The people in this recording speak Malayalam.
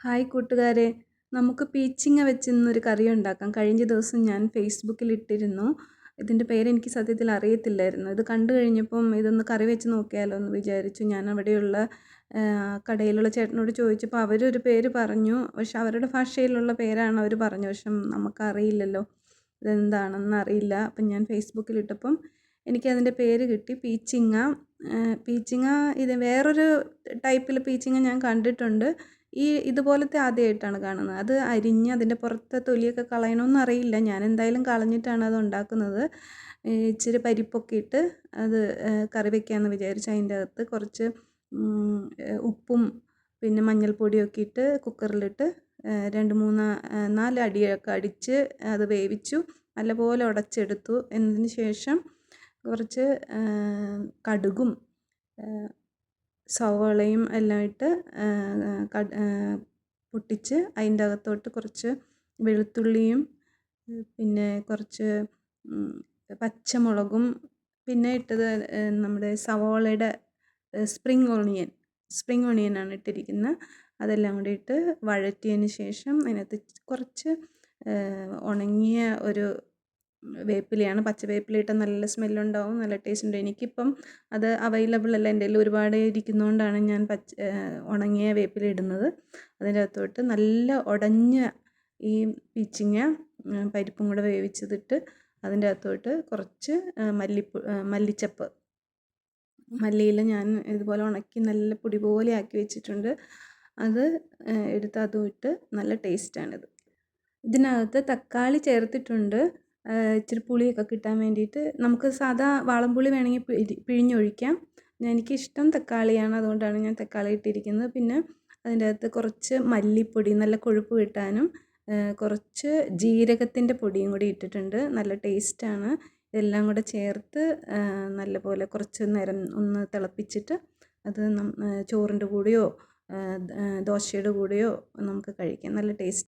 ഹായ് കൂട്ടുകാരെ. നമുക്ക് പീച്ചിങ്ങ വെച്ച് ഇന്നൊരു കറി ഉണ്ടാക്കാം. കഴിഞ്ഞ ദിവസം ഞാൻ ഫേസ്ബുക്കിൽ ഇട്ടിരുന്നു. ഇതിന്റെ പേര് എനിക്ക് സത്യത്തിൽ അറിയത്തില്ലായിരുന്നു. ഇത് കണ്ടു കഴിഞ്ഞപ്പം ഇതൊന്ന് കറി വെച്ച് നോക്കിയാലോ എന്ന് വിചാരിച്ചു. ഞാൻ അവിടെയുള്ള കടയിലുള്ള ചേട്ടനോട് ചോദിച്ചപ്പോൾ അവരൊരു പേര് പറഞ്ഞു. പക്ഷെ അവരുടെ ഭാഷയിലുള്ള പേരാണ് അവർ പറഞ്ഞു പക്ഷെ നമുക്കറിയില്ലല്ലോ. ഇതെന്താണെന്ന് അറിയില്ല. അപ്പം ഞാൻ ഫേസ്ബുക്കിൽ ഇട്ടപ്പം എനിക്കതിന്റെ പേര് കിട്ടി. പീച്ചിങ്ങ. പീച്ചിങ്ങ ഇത് വേറൊരു ടൈപ്പിൽ പീച്ചിങ്ങ ഞാൻ കണ്ടിട്ടുണ്ട്. ഈ ഇതുപോലത്തെ ആദ്യമായിട്ടാണ് കാണുന്നത്. അത് അരിഞ്ഞ് അതിന്റെ പുറത്തെ തൊലിയൊക്കെ കളയണമെന്ന് അറിയില്ല. ഞാൻ എന്തായാലും കളഞ്ഞിട്ടാണ് അത് ഉണ്ടാക്കുന്നത്. ഇച്ചിരി പരിപ്പൊക്കെ ഇട്ട് അത് കറി വെക്കാമെന്ന് വിചാരിച്ചു അതിന്റെ അകത്ത് കുറച്ച് ഉപ്പും പിന്നെ മഞ്ഞൾപ്പൊടിയൊക്കെ ഇട്ട് കുക്കറിലിട്ട് രണ്ട് മൂന്ന് നാല് അടിയൊക്കെ അടിച്ച് അത് വേവിച്ചു. നല്ലപോലെ ഉടച്ചെടുത്തു. എന്നതിന് ശേഷം കുറച്ച് കടുകും സവോളയും എല്ലാം ഇട്ട് പൊട്ടിച്ച് അതിന്റെ അകത്തോട്ട് കുറച്ച് വെളുത്തുള്ളിയും പിന്നെ കുറച്ച് പച്ചമുളകും പിന്നെ ഇട്ടത് നമ്മുടെ സവോളയുടെ സ്പ്രിങ് ഓണിയൻ സ്പ്രിങ് ഓണിയനാണ് ഇട്ടിരിക്കുന്നത് അതെല്ലാം കൂടി ഇട്ട് വഴറ്റിയതിന് ശേഷം അതിനകത്ത് കുറച്ച് ഉണങ്ങിയ ഒരു വേപ്പിലയാണ് പച്ച വേപ്പിലയിട്ട നല്ല സ്മെല്ലുണ്ടാവും നല്ല ടേസ്റ്റ് ഉണ്ട് എനിക്കിപ്പം അത് അവൈലബിൾ അല്ല. എന്റെ കയ്യിൽ ഒരുപാട് ഇരിക്കുന്നതുകൊണ്ടാണ് ഞാൻ പച്ച ഉണങ്ങിയ വേപ്പില ഇടുന്നത്. അതിന്റെ അകത്തോട്ട് നല്ല ഉടഞ്ഞ ഈ പീച്ചിങ്ങ പരിപ്പും കൂടെ വേവിച്ചതിട്ട് അതിന്റെ അകത്തോട്ട് കുറച്ച് മല്ലിപ്പ് മല്ലിച്ചപ്പ്. മല്ലിയില ഞാൻ ഇതുപോലെ ഉണക്കി നല്ല പൊടി പോലെ ആക്കി വെച്ചിട്ടുണ്ട്. അത് എടുത്ത് അതും ഇട്ട് നല്ല ടേസ്റ്റാണിത്. ഇതിനകത്ത് തക്കാളി ചേർത്തിട്ടുണ്ട്. ഇച്ചിരി പുളിയൊക്കെ കിട്ടാൻ വേണ്ടിയിട്ട് നമുക്ക് സാധാ വാളംപുളി വേണമെങ്കിൽ പിഴി പിഴിഞ്ഞൊഴിക്കാം. എനിക്കിഷ്ടം തക്കാളിയാണ് അതുകൊണ്ടാണ് ഞാൻ തക്കാളി ഇട്ടിരിക്കുന്നത്. പിന്നെ അതിന്റെ അകത്ത് കുറച്ച് മല്ലിപ്പൊടി നല്ല കൊഴുപ്പ് കിട്ടാനും കുറച്ച് ജീരകത്തിന്റെ പൊടിയും കൂടി ഇട്ടിട്ടുണ്ട്. നല്ല ടേസ്റ്റാണ്. ഇതെല്ലാം കൂടെ ചേർത്ത് നല്ലപോലെ കുറച്ച് നേരം ഒന്ന് തിളപ്പിച്ചിട്ട് അത് ചോറിന്റെ കൂടെയോ ദോശയുടെ കൂടെയോ നമുക്ക് കഴിക്കാം. നല്ല ടേസ്റ്റ്